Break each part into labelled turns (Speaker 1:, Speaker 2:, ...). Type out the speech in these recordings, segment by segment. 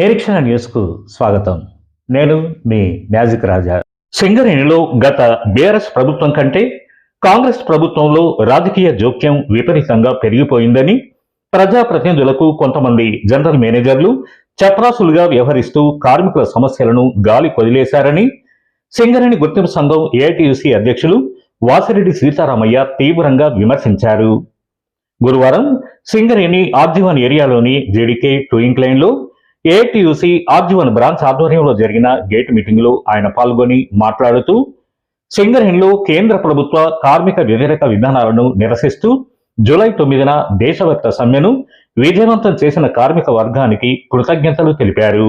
Speaker 1: నిరీక్షణ న్యూస్కు స్వాగతం. నేను మీ మ్యాజిక్ రాజా. సింగరేణిలో గత బీఆర్ఎస్ ప్రభుత్వం కంటే కాంగ్రెస్ ప్రభుత్వంలో రాజకీయ జోక్యం విపరీతంగా పెరిగిపోయిందని ప్రజాప్రతినిధులకు కొంతమంది జనరల్ మేనేజర్లు చపరాసులుగా వ్యవహరిస్తూ కార్మికుల సమస్యలను గాలి కొదిలేశారని సింగరేణి గుర్తింపు సంఘం ఏఐటియుసి అధ్యక్షులు వాసిరెడ్డి సీతారామయ్య తీవ్రంగా విమర్శించారు. గురువారం సింగరేణి ఆర్జీవన్ ఏరియాలోని జేడీకే టూయింగ్ లైన్లో ఏటీయూసీ ఆర్జీవన్ బ్రాంచ్ ఆధ్వర్యంలో జరిగిన గేట్ మీటింగ్లో ఆయన పాల్గొని మాట్లాడుతూ సింగరేణిలో కేంద్ర ప్రభుత్వ కార్మిక వ్యతిరేక విధానాలను నిరసిస్తూ జూలై తొమ్మిదిన దేశవ్యాప్త సమ్మెను విజయవంతం చేసిన కార్మిక వర్గానికి కృతజ్ఞతలు తెలిపారు.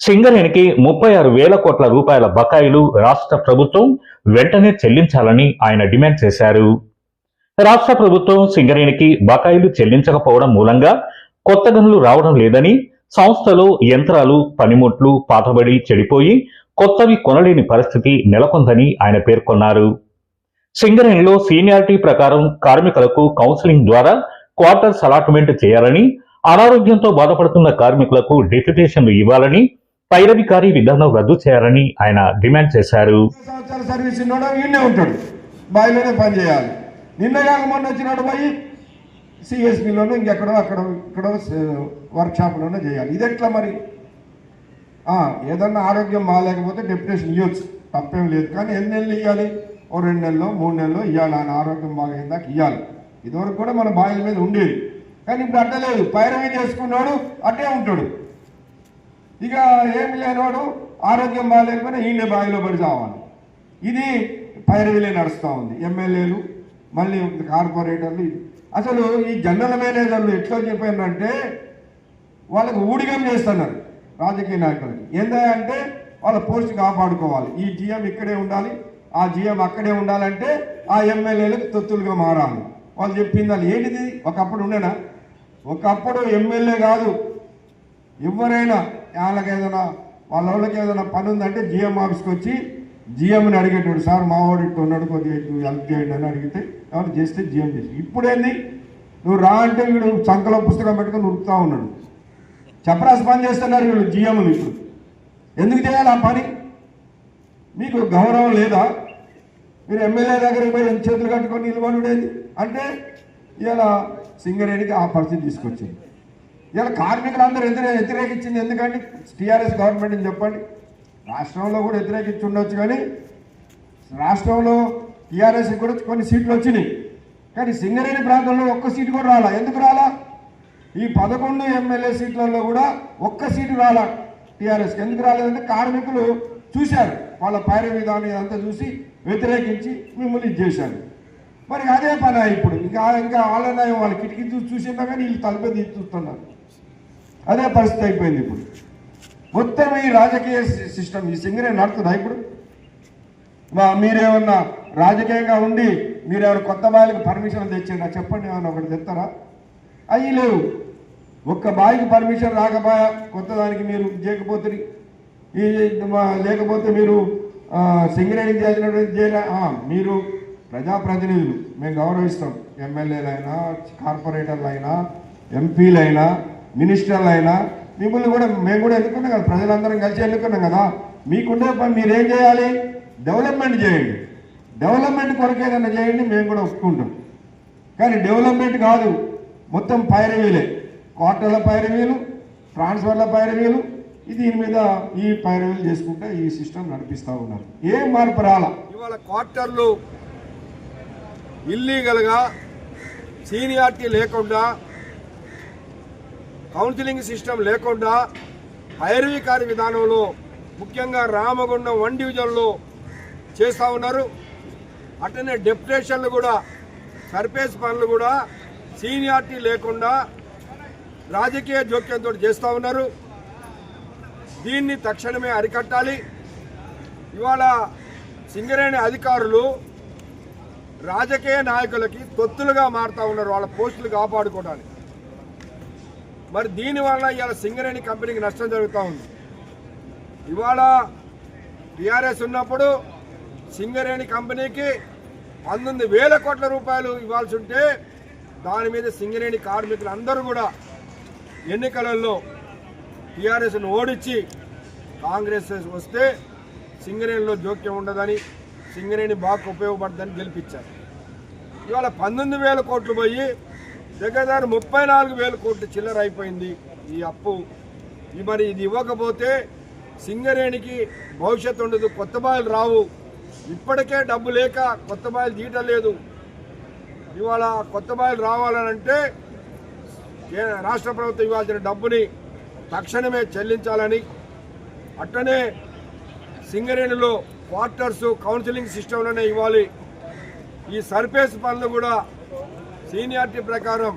Speaker 1: సింగరేణికి ముప్పై ఆరు వేల కోట్ల రూపాయల బకాయిలు రాష్ట్ర ప్రభుత్వం వెంటనే చెల్లించాలని ఆయన డిమాండ్ చేశారు. రాష్ట్ర ప్రభుత్వం సింగరేణికి బకాయిలు చెల్లించకపోవడం మూలంగా కొత్త గనులు రావడం లేదని సంస్థలో యంత్రాలు పనిముట్లు పాతబడి చెడిపోయి కొత్తవి కొనలేని పరిస్థితి నెలకొందని ఆయన పేర్కొన్నారు. సింగరేణిలో సీనియారిటీ ప్రకారం కార్మికులకు కౌన్సిలింగ్ ద్వారా క్వార్టర్స్ అలాట్మెంట్ చేయాలని అనారోగ్యంతో బాధపడుతున్న కార్మికులకు డెప్యుటేషన్లు ఇవ్వాలని పైరధికారి విధానం రద్దు చేయాలని ఆయన డిమాండ్ చేశారు.
Speaker 2: నిన్న కాక మొన్న వచ్చినాడు పోయి సిఎస్బిలోనూ ఇంకెక్కడో అక్కడ ఇక్కడో వర్క్షాప్లోనే చేయాలి. ఇది ఎట్లా మరి ఏదన్నా ఆరోగ్యం బాగాలేకపోతే డెప్యుటేషన్ ఇవ్వచ్చు తప్పేం లేదు. కానీ ఎన్ని నెలలు ఇవ్వాలి ఓ రెండు నెలలో మూడు నెలలు ఇవ్వాలి ఆయన ఆరోగ్యం బాగైందాక ఇవ్వాలి ఇదివరకు కూడా మన బాయిల మీద ఉండేది. కానీ ఇప్పుడు అట్టలేదు పైరవీ చేసుకున్నాడు అట్టే ఉంటాడు. ఇక ఏమి లేనివాడు ఆరోగ్యం బాగాలేకపోయినా ఈయన బావిలో పడి చావాలి. ఇది పైరవీలే నడుస్తూ ఉంది. ఎమ్మెల్యేలు మళ్ళీ కార్పొరేటర్లు అసలు ఈ జనరల్ మేనేజర్లు ఎట్లా చెప్పారంటే వాళ్ళకి ఊడిగం చేస్తున్నారు రాజకీయ నాయకులకి. ఏంటంటే వాళ్ళ పోస్ట్ కాపాడుకోవాలి. ఈ జిఎం ఇక్కడే ఉండాలి ఆ జిఎం అక్కడే ఉండాలంటే ఆ ఎమ్మెల్యేలకు తొత్తులుగా మారాలి. వాళ్ళు చెప్పింది వాళ్ళు ఏంటిది? ఒకప్పుడు ఉండేనా? ఒకప్పుడు ఎమ్మెల్యే కాదు. ఎవరైనా వాళ్ళకి ఏదైనా వాళ్ళ వాళ్ళకి ఏదైనా పని ఉందంటే జిఎం ఆఫీస్కి వచ్చి జిఎంని అడిగేటోడు సార్ మా వాడు ఇట్లా ఉన్నాడు కొద్దిగా హెల్ప్ చేయండి అని అడిగితే ఎవరు చేస్తే జిఎం చేసి ఇప్పుడేంది నువ్వు రా అంటే వీడు సంకలో పుస్తకం పెట్టుకొని ఉరుకుతా ఉన్నాడు. చపరాసి పని చేస్తున్నారు వీళ్ళు జిఎంలు ఇప్పుడు. ఎందుకు చేయాలి ఆ పని? మీకు గౌరవం లేదా? మీరు ఎమ్మెల్యే దగ్గరికి పోయి చేతులు కట్టుకొని నిలబడుడేది అంటే ఇలా సింగరేణికి ఆ పరిస్థితి తీసుకొచ్చింది. ఇలా కార్మికులందరూ ఎందుకు వ్యతిరేకించింది ఎందుకంటే టీఆర్ఎస్ గవర్నమెంట్ అని చెప్పండి. రాష్ట్రంలో కూడా వ్యతిరేకించి ఉండొచ్చు కానీ రాష్ట్రంలో టీఆర్ఎస్ కూడా కొన్ని సీట్లు వచ్చినాయి. కానీ సింగరేణి ప్రాంతంలో ఒక్క సీటు కూడా రాలా. ఎందుకు రాలా? ఈ పదకొండు ఎమ్మెల్యే సీట్లలో కూడా ఒక్క సీటు రాలా టీఆర్ఎస్కి. ఎందుకు రాలేదంటే కార్మికులు చూశారు. వాళ్ళ పైర విధానం ఇదంతా చూసి వ్యతిరేకించి మిమ్మల్ని చేశారు. మరి అదే పని ఇప్పుడు. ఇంకా ఇంకా ఆలయ వాళ్ళ కిటికీ చూసి చూసిందా కానీ వీళ్ళు తలపే చూస్తున్నారు అదే పరిస్థితి అయిపోయింది ఇప్పుడు. మొత్తం ఈ రాజకీయ సిస్టమ్ ఈ సింగరే నడుతుందా ఇప్పుడు? మా మీరేమన్నా రాజకీయంగా ఉండి మీరేమైనా కొత్త బాయిలకు పర్మిషన్ తెచ్చిందా చెప్పండి ఏమన్నా ఒకటి తెస్తారా అవి లేవు. ఒక్క బాయికి పర్మిషన్ రాకపోయా కొత్త దానికి మీరు చేయకపోతే ఈ లేకపోతే మీరు ఆ, సింగరేణికి చేసినటువంటి చేయలే మీరు ప్రజాప్రతినిధులు మేము గౌరవిస్తాం. ఎమ్మెల్యేలైనా కార్పొరేటర్లైనా ఎంపీలైనా మినిస్టర్లైనా మిమ్మల్ని కూడా మేము కూడా ఎన్నుకున్నాం కదా ప్రజలందరం కలిసి ఎన్నుకున్నాం కదా. మీకుండే పని మీరేం చేయాలి? డెవలప్మెంట్ చేయండి. డెవలప్మెంట్ కొరకు ఏదైనా చేయండి మేము కూడా ఒప్పుకుంటాం. కానీ డెవలప్మెంట్ కాదు మొత్తం పైరవీలే. క్వార్టర్ల పైరవీలు ట్రాన్స్ఫర్ల పైరవీలు దీని మీద ఈ పైరవీలు చేసుకుంటే ఈ సిస్టమ్ నడిపిస్తూ ఉన్నారు. ఏం మార్పు రాలా?
Speaker 3: ఇవాళ క్వార్టర్లు ఇల్లీగల్గా సీనియారిటీ లేకుండా కౌన్సిలింగ్ సిస్టమ్ లేకుండా ఐర్వీకారి విధానంలో ముఖ్యంగా రామగుండం వన్ డివిజన్లో చేస్తూ ఉన్నారు. అట్లనే డెప్యుటేషన్లు కూడా సర్ఫేస్ పనులు కూడా సీనియారిటీ లేకుండా రాజకీయ జోక్యంతో చేస్తూ ఉన్నారు. దీన్ని తక్షణమే అరికట్టాలి. ఇవాళ సింగరేణి అధికారులు రాజకీయ నాయకులకి తొత్తులుగా మారుతా ఉన్నారు. వాళ్ళ పోస్టులు కాపాడుకోవడానికి. మరి దీనివల్ల ఇవాళ సింగరేణి కంపెనీకి నష్టం జరుగుతూ ఉంది. ఇవాళ టీఆర్ఎస్ ఉన్నప్పుడు సింగరేణి కంపెనీకి పంతొమ్మిది వేల కోట్ల రూపాయలు ఇవ్వాల్సి ఉంటే దాని మీద సింగరేణి కార్మికులు అందరూ కూడా ఎన్నికలలో
Speaker 2: టీఆర్ఎస్ను ఓడించి కాంగ్రెస్ వస్తే సింగరేణిలో జోక్యం ఉండదని సింగరేణి బాగా ఉపయోగపడదని గెలిపించారు. ఇవాళ పంతొమ్మిది వేల కోట్లు పోయి దగ్గర ముప్పై నాలుగు వేల కోట్లు చిల్లర అయిపోయింది ఈ అప్పు. మరి ఇది ఇవ్వకపోతే సింగరేణికి భవిష్యత్తు ఉండదు కొత్త బాయిలు రావు. ఇప్పటికే డబ్బు లేక కొత్త బాయిలు తీయటం లేదు. ఇవాళ కొత్త బాయిలు రావాలనంటే రాష్ట్ర ప్రభుత్వం ఇవ్వాల్సిన డబ్బుని తక్షణమే చెల్లించాలని. అట్టనే సింగరేణిలో క్వార్టర్స్ కౌన్సిలింగ్ సిస్టంలోనే ఇవ్వాలి. ఈ సర్ఫేస్ పనులు కూడా సీనియారిటీ ప్రకారం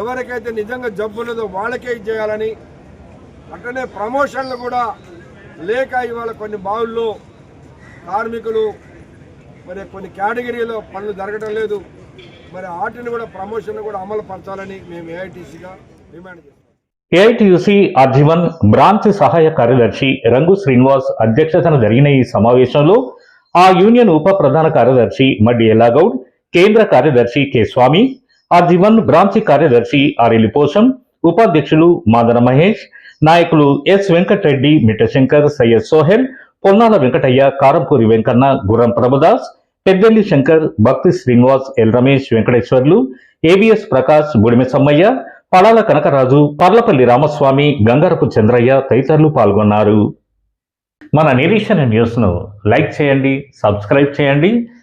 Speaker 2: ఎవరికైతే నిజంగా జబ్బు ఉన్నదో వాళ్ళకే ఇచ్చేయాలని అట్లనే ప్రమోషన్లు కూడా లేక ఇవాళ కొన్ని బావుల్లో కార్మికులు మరి కొన్ని కేటగిరీలో పనులు జరగడం లేదు. మరి వాటిని కూడా ప్రమోషన్లు కూడా అమలు పరచాలని మేము ఏఐటీసీగా డిమాండ్ చేస్తాం
Speaker 1: ఏఐటియుసి ఆర్జీవన్ బ్రాంచ్ సహాయ కార్యదర్శి రంగు శ్రీనివాస్ అధ్యక్షతన జరిగిన ఈ సమావేశంలో ఆ యూనియన్ ఉప ప్రధాన కార్యదర్శి మడ్డి ఎల్లాగౌడ్ కేంద్ర కార్యదర్శి కె స్వామి ఆర్జీవన్ బ్రాంచ్ కార్యదర్శి ఆరెల్లి పోషం ఉపాధ్యక్షులు మాదన మహేష్ నాయకులు S Venkatareddy Mittashankar Syed Sohail Ponnala Venkataiah Karampuri Venkanna Gurram Prabhudas Peddelli Shankar Bhakti Srinivas L Ramesh Venkateswarlu ABS Prakash Budime Sammaiah Padala Kanakaraju Parlapalli Ramaswamy Gangarapu Chandraiah తదితరులు పాల్గొన్నారు. మన నిరీక్షణ న్యూస్ను like చేయండి subscribe చేయండి